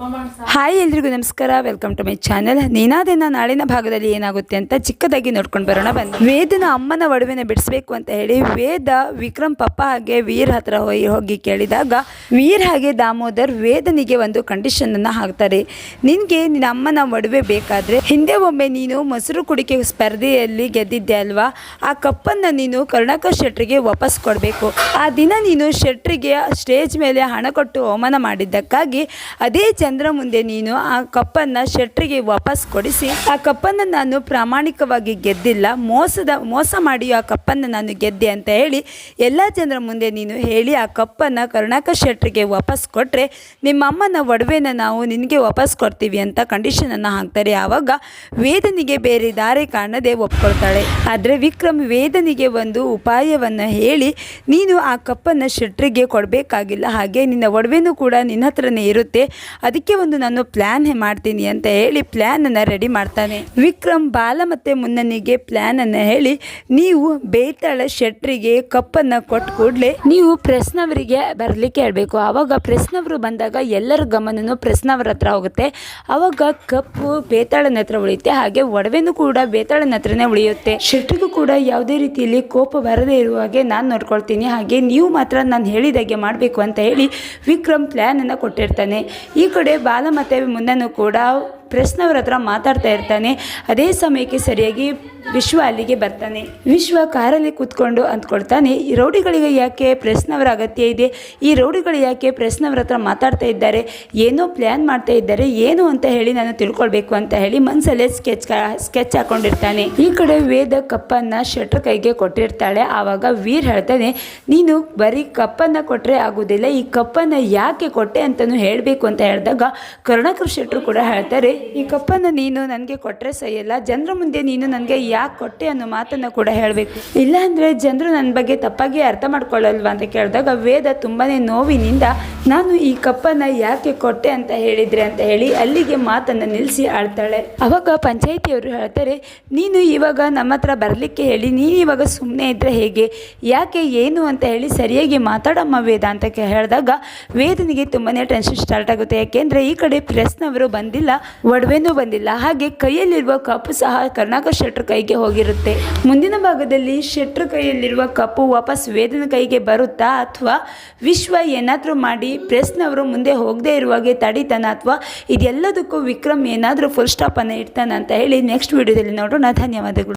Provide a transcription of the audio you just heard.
Hi ಎಲ್ರಿಗೂ ನಮಸ್ಕಾರ. Welcome to my channel ನೀನಾದೇನ ನಾಳಿನ ಭಾಗದಲ್ಲಿ ಏನಾಗುತ್ತೆ ಅಂತ ಚಿಕ್ಕದಾಗಿ ನೋಡ್ಕೊಂಡು ಬರೋಣ ಬನ್ನಿ. ವೇದನ ಅಮ್ಮನ ಒಡವೆನ ಬಿಡಿಸ್ಬೇಕು ಅಂತ ಹೇಳಿ ವೇದ ವಿಕ್ರಮ್ ಪಪ್ಪ ಹಾಗೆ ವೀರ್ ಹತ್ರ ಹೋಗಿ ಕೇಳಿದಾಗ ವೀರ್ ಹಾಗೆ ದಾಮೋದರ್ ವೇದನಿಗೆ ಒಂದು ಕಂಡೀಷನ್ ಅನ್ನ ಹಾಕ್ತಾರೆ. ನಿನ್ಗೆ ನಿನ್ನ ಅಮ್ಮನ ಒಡವೆ ಬೇಕಾದ್ರೆ ಹಿಂದೆ ಒಮ್ಮೆ ನೀನು ಮೊಸರು ಕುಡಿಕೆ ಸ್ಪರ್ಧೆಯಲ್ಲಿ ಗೆದ್ದಿದ್ದೆ ಅಲ್ವಾ? ಆ ಕಪ್ಪನ್ನ ನೀನು ಕರುಣಾಕರ್ ಶೆಟ್ರಿಗೆ ವಾಪಸ್ ಕೊಡಬೇಕು. ಆ ದಿನ ನೀನು ಶೆಟ್ರಿಗೆ ಸ್ಟೇಜ್ ಮೇಲೆ ಹಣ ಕೊಟ್ಟು ಅವಮಾನ ಮಾಡಿದ್ದಕ್ಕಾಗಿ ಅದೇ ಚಂದ್ರ ಮುಂದೆ ನೀನು ಆ ಕಪ್ಪನ್ನು ಶೆಟ್ರಿಗೆ ವಾಪಸ್ ಕೊಡಿಸಿ. ಆ ಕಪ್ಪನ್ನು ನಾನು ಪ್ರಾಮಾಣಿಕವಾಗಿ ಗೆದ್ದಿಲ್ಲ. ಮೋಸದ, ಮೋಸ ಮಾಡಿ ಆ ಕಪ್ಪನ್ನು ನಾನು ಗೆದ್ದೆ ಅಂತ ಹೇಳಿ ಎಲ್ಲ ಜನರ ಮುಂದೆ ನೀನು ಹೇಳಿ ಆ ಕಪ್ಪನ್ನು ಕರುಣಾಕರ್ ಶೆಟ್ರಿಗೆ ವಾಪಸ್ ಕೊಟ್ಟರೆ ನಿಮ್ಮ ಅಮ್ಮನ ಒಡವೆನ ನಾವು ನಿನಗೆ ವಾಪಸ್ ಕೊಡ್ತೀವಿ ಅಂತ ಕಂಡೀಷನನ್ನು ಹಾಕ್ತಾರೆ. ಆವಾಗ ವೇದನಿಗೆ ಬೇರೆ ದಾರಿ ಕಾಣದೆ ಒಪ್ಕೊಳ್ತಾಳೆ. ಆದರೆ ವಿಕ್ರಮ್ ವೇದನಿಗೆ ಒಂದು ಉಪಾಯವನ್ನು ಹೇಳಿ, ನೀನು ಆ ಕಪ್ಪನ್ನು ಶೆಟ್ರಿಗೆ ಕೊಡಬೇಕಾಗಿಲ್ಲ. ಹಾಗೆ ನಿನ್ನ ಒಡವೆನೂ ಕೂಡ ನಿನ್ನ ಹತ್ರನೇ ಇರುತ್ತೆ. ಅದಕ್ಕೆ ಒಂದು ನಾನು ಪ್ಲ್ಯಾನ್ ಮಾಡ್ತೀನಿ ಅಂತ ಹೇಳಿ ಪ್ಲ್ಯಾನನ್ನು ರೆಡಿ ಮಾಡ್ತಾನೆ. ವಿಕ್ರಮ್ ಬಾಲ ಮತ್ತು ಮುನ್ನನಿಗೆ ಪ್ಲ್ಯಾನನ್ನು ಹೇಳಿ, ನೀವು ಬೇತಾಳ ಶೆಟ್ರಿಗೆ ಕಪ್ಪನ್ನು ಕೊಟ್ಟು ಕೂಡಲೇ ನೀವು ಪ್ರೆಸ್ನವರಿಗೆ ಬರಲಿಕ್ಕೆ ಹೇಳಬೇಕು. ಆವಾಗ ಪ್ರೆಸ್ನವರು ಬಂದಾಗ ಎಲ್ಲರ ಗಮನನೂ ಪ್ರೆಸ್ನವರ ಹತ್ರ ಹೋಗುತ್ತೆ. ಆವಾಗ ಕಪ್ಪು ಬೇತಾಳನ ಹತ್ರ ಉಳಿಯುತ್ತೆ. ಹಾಗೆ ಒಡವೆನೂ ಕೂಡ ಬೇತಾಳನ ಹತ್ರನೇ ಉಳಿಯುತ್ತೆ. ಶೆಟ್ರಿಗೂ ಕೂಡ ಯಾವುದೇ ರೀತಿಯಲ್ಲಿ ಕೋಪ ಬರದೇ ಇರುವ ಹಾಗೆ ನಾನು ನೋಡ್ಕೊಳ್ತೀನಿ. ಹಾಗೆ ನೀವು ಮಾತ್ರ ನಾನು ಹೇಳಿದಾಗೆ ಮಾಡಬೇಕು ಅಂತ ಹೇಳಿ ವಿಕ್ರಮ್ ಪ್ಲ್ಯಾನನ್ನು ಕೊಟ್ಟಿರ್ತಾನೆ. ಈ ಬಾಲ ಬಾಲಮತೆ ಮುನ್ನನು ಕೂಡ ಪ್ರೆಸ್ನವ್ರ ಹತ್ರ ಮಾತಾಡ್ತಾ ಇರ್ತಾನೆ, ಅದೇ ಸಮಯಕ್ಕೆ ಸರಿಯಾಗಿ ವಿಶ್ವ ಅಲ್ಲಿಗೆ ಬರ್ತಾನೆ. ವಿಶ್ವ ಕಾರಲ್ಲಿ ಕೂತ್ಕೊಂಡು ಅಂದ್ಕೊಳ್ತಾನೆ, ಈ ರೌಡಿಗಳಿಗೆ ಯಾಕೆ ಪ್ರೆಸ್ನವರ ಅಗತ್ಯ ಇದೆ? ಈ ರೌಡಿಗಳು ಯಾಕೆ ಪ್ರೆಸ್ನವ್ರ ಹತ್ರ ಮಾತಾಡ್ತಾ ಇದ್ದಾರೆ? ಏನೋ ಪ್ಲ್ಯಾನ್ ಮಾಡ್ತಾ ಇದ್ದಾರೆ, ಏನು ಅಂತ ಹೇಳಿ ನಾನು ತಿಳ್ಕೊಳ್ಬೇಕು ಅಂತ ಹೇಳಿ ಮನಸ್ಸಲ್ಲೇ ಸ್ಕೆಚ್ ಸ್ಕೆಚ್ ಹಾಕೊಂಡಿರ್ತಾನೆ. ಈ ಕಡೆ ವೇದ ಕಪ್ಪನ್ನು ಶೆಟ್ರ್ ಕೈಗೆ ಕೊಟ್ಟಿರ್ತಾಳೆ, ಆವಾಗ ವೀರ್ ಹೇಳ್ತಾನೆ, ನೀನು ಬರೀ ಕಪ್ಪನ್ನು ಕೊಟ್ಟರೆ ಆಗೋದಿಲ್ಲ, ಈ ಕಪ್ಪನ್ನು ಯಾಕೆ ಕೊಟ್ಟೆ ಅಂತಲೂ ಹೇಳಬೇಕು ಅಂತ ಹೇಳಿದಾಗ ಕರುಣಾಕರ್ ಶೆಟ್ರು ಕೂಡ ಹೇಳ್ತಾರೆ ಈ ಕಪ್ಪನ್ನು ನೀನು ನನಗೆ ಕೊಟ್ಟರೆ ಸಹಿಯಲ್ಲ ಜನರ ಮುಂದೆ ನೀನು ನನಗೆ ಯಾಕೆ ಕೊಟ್ಟೆ ಅನ್ನೋ ಮಾತನ್ನು ಕೂಡ ಹೇಳಬೇಕು. ಇಲ್ಲಾಂದರೆ ಜನರು ನನ್ನ ಬಗ್ಗೆ ತಪ್ಪಾಗಿ ಅರ್ಥ ಮಾಡ್ಕೊಳ್ಳಲ್ವಾ ಅಂತ ಕೇಳಿದಾಗ ವೇದ ತುಂಬಾ ನೋವಿನಿಂದ ನಾನು ಈ ಕಪ್ಪನ್ನು ಯಾಕೆ ಕೊಟ್ಟೆ ಅಂತ ಹೇಳಿದ್ರೆ ಅಂತ ಹೇಳಿ ಅಲ್ಲಿಗೆ ಮಾತನ್ನು ನಿಲ್ಲಿಸಿ ಆಳ್ತಾಳೆ. ಅವಾಗ ಪಂಚಾಯಿತಿಯವರು ಹೇಳ್ತಾರೆ, ನೀನು ಇವಾಗ ನಮ್ಮ ಹತ್ರ ಬರಲಿಕ್ಕೆ ಹೇಳಿ, ನೀನು ಇವಾಗ ಸುಮ್ಮನೆ ಇದ್ದರೆ ಹೇಗೆ? ಯಾಕೆ ಏನು ಅಂತ ಹೇಳಿ ಸರಿಯಾಗಿ ಮಾತಾಡಮ್ಮ ವೇದ ಅಂತ ಹೇಳಿದಾಗ ವೇದನಿಗೆ ತುಂಬಾ ಟೆನ್ಷನ್ ಸ್ಟಾರ್ಟ್ ಆಗುತ್ತೆ. ಯಾಕೆಂದರೆ ಈ ಕಡೆ ಪ್ರೆಸ್ನವರು ಬಂದಿಲ್ಲ. ಒಡವೆನೂ ಬಂದಿಲ್ಲ. ಹಾಗೆ ಕೈಯಲ್ಲಿರುವ ಕಪ್ಪು ಸಹ ಕರ್ನಾಟಕ ಶೆಟ್ರ್ ಕೈಗೆ ಹೋಗಿರುತ್ತೆ. ಮುಂದಿನ ಭಾಗದಲ್ಲಿ ಶೆಟ್ರ್ ಕೈಯಲ್ಲಿರುವ ಕಪ್ಪು ವಾಪಸ್ ವೇದನ ಕೈಗೆ ಬರುತ್ತಾ ಅಥವಾ ವಿಶ್ವ ಏನಾದರೂ ಮಾಡಿ ಪ್ರೆಸ್ನವರು ಮುಂದೆ ಹೋಗದೇ ಇರುವಾಗೆ ತಡಿತಾನ ಅಥವಾ ಇದೆಲ್ಲದಕ್ಕೂ ವಿಕ್ರಮ್ ಏನಾದರೂ ಫುಲ್ ಸ್ಟಾಪನ್ನು ಇಡ್ತಾನೆ ಅಂತ ಹೇಳಿ ನೆಕ್ಸ್ಟ್ ವಿಡಿಯೋದಲ್ಲಿ ನೋಡೋಣ. ಧನ್ಯವಾದಗಳು.